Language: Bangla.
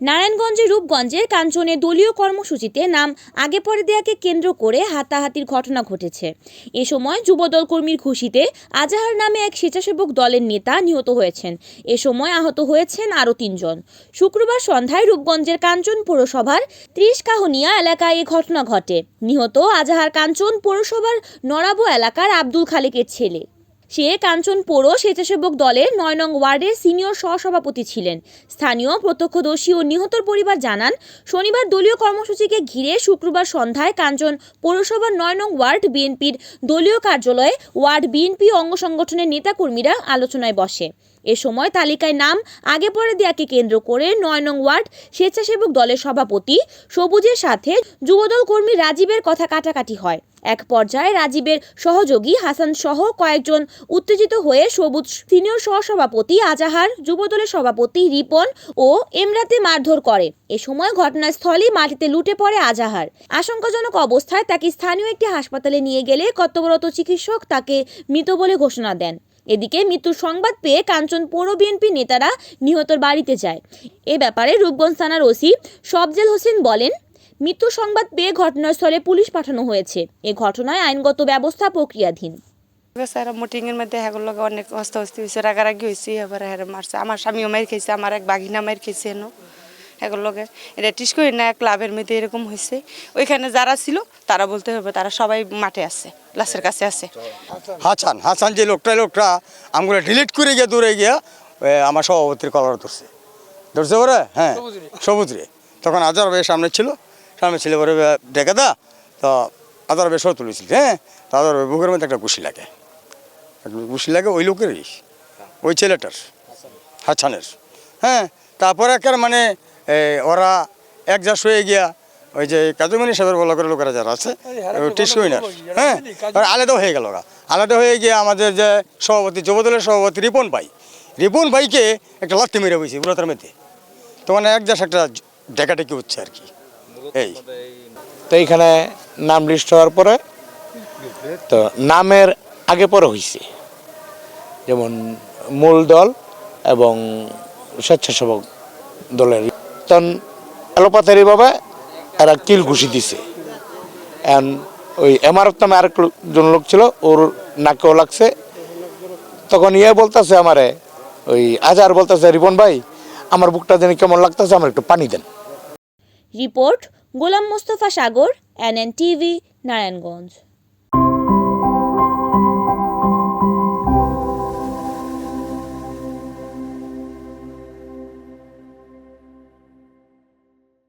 নারায়ণগঞ্জের রূপগঞ্জের কাঞ্চনে দলীয় কর্মসূচিতে নাম আগে পরে দেয়াকে কেন্দ্র করে হাতাহাতির ঘটনা ঘটেছে। এ সময় যুবদল কর্মীর খুশিতে আজাহার নামে এক স্বেচ্ছাসেবক দলের নেতা নিহত হয়েছেন। এ সময় আহত হয়েছেন আরও তিনজন। শুক্রবার সন্ধ্যায় রূপগঞ্জের কাঞ্চন পৌরসভার ত্রিশ কাহনিয়া এলাকায় এ ঘটনা ঘটে। নিহত আজাহার কাঞ্চন পৌরসভার নরাবো এলাকার আব্দুল খালেকের ছেলে। সে কাঞ্চন পৌর স্বেচ্ছাসেবক দলের নয় নং ওয়ার্ডের সিনিয়র সহসভাপতি ছিলেন। স্থানীয় প্রত্যক্ষদর্শী ও নিহতর পরিবার জানান, শনিবার দলীয় কর্মসূচিকে ঘিরে শুক্রবার সন্ধ্যায় কাঞ্চন পৌরসভার নয় নং ওয়ার্ড বিএনপির দলীয় কার্যালয়ে ওয়ার্ড বিএনপি অঙ্গ সংগঠনের নেতাকর্মীরা আলোচনায় বসে। এ সময় তালিকায় নাম, আগে পরে দেয়াকে কেন্দ্র করে নয় নং ওয়ার্ড স্বেচ্ছাসেবক দলের সভাপতি সবুজের সাথে যুবদল কর্মী রাজীবের কথা কাটাকাটি হয়। এক পর্যায়ে রাজীবের সহযোগী হাসান সহ কয়েকজন উত্তেজিত হয়ে সবুজ সিনিয়র সহসভাপতি আজাহার, যুবদলের সভাপতি রিপন ও এমরাতে মারধর করে। এ সময় ঘটনাস্থলেই মাটিতে লুটে পড়ে আজাহার। আশঙ্কাজনক অবস্থায় তাকে স্থানীয় একটি হাসপাতালে নিয়ে গেলে কর্তব্যরত চিকিৎসক তাকে মৃত বলে ঘোষণা দেন। এদিকে মৃত্যুর সংবাদ পেয়ে কাঞ্চন পৌর বিএনপি নেতারা নিহতর বাড়িতে যায়। এ ব্যাপারে রূপগঞ্জ থানার ওসি সবজেল হোসেন বলেন মৃত্যু সংবাদ পেয়ে ঘটনাস্থলে পুলিশ পাঠানো হয়েছে। এ ঘটনায় আইনগত ব্যবস্থা প্রক্রিয়াধীন। স্যার মিটিং এর মধ্যে হ্যাগুর লগে অনেক হস্তাহস্তি হয়েছে রাগারাগি হয়েছে এবার হ্যাঁ মারছে। আমার স্বামীও মার খেয়েছে আমার এক বাঘিনা মার খেয়েছে এনো হ্যাগুর লগে। এটা টিস করি না ক্লাবের মধ্যে এরকম হয়েছে ওইখানে যারা ছিল তারা বলতে হবে তারা সবাই মাঠে আছে লাশের কাছে আছে। হাসান হাসান যে লোকটা লোকটা আমগুলো ডিলিট করে গিয়ে দূরে গিয়া আমার সভাপতির কলার ধরছে। ধরছে ওরে? হ্যাঁ সবুজ রে। তখন আজার সামনে ছিল সামনে ছিল ওরে ডেকে দা তো ভাই সহ তুলেছিল হ্যাঁ? তো আজার বুকের মধ্যে একটা গুছি লাগে। গুছি লাগে ওই লোকেরই ওই ছেলেটার হাছানের হ্যাঁ? তারপরে একের মানে ওরা এক যা শুয়ে গিয়া ওই যে কাজুমণি সাহেবের বলা করে লোকেরা যারা আছে টিসকুই না হ্যাঁ? আলাদা হয়ে গেল ওরা। আলাদা হয়ে গিয়ে আমাদের যে সভাপতি যুবদলের সভাপতি রিপন ভাই রিপন ভাইকে একটা লাত্তি মেরে বইছি ব্রতার মধ্যে। তো মানে এক একটা ডেকাডেকি হচ্ছে আর কি। এই, তো এইখানে নাম লিস্ট হওয়ার পরে তো নামের আগে পরে হয়েছে যেমন মূল দল এবং স্বেচ্ছাসেবক দলের তখন এলোপাথারিভাবে এরা কিল ঘুষি দিছে। এখন ওই এমারত নামে আরেক লোক- জন লোক ছিল, ওর নাকেও লাগছে। তখন ইয়ে বলতেছে আমারে, ওই আজার বলতেছে, রিপন ভাই, আমার বুকটা যেন কেমন লাগতেছে, আমার একটু পানি দেন। Report Golam Mostafa Sagar NN TV Narayanganj.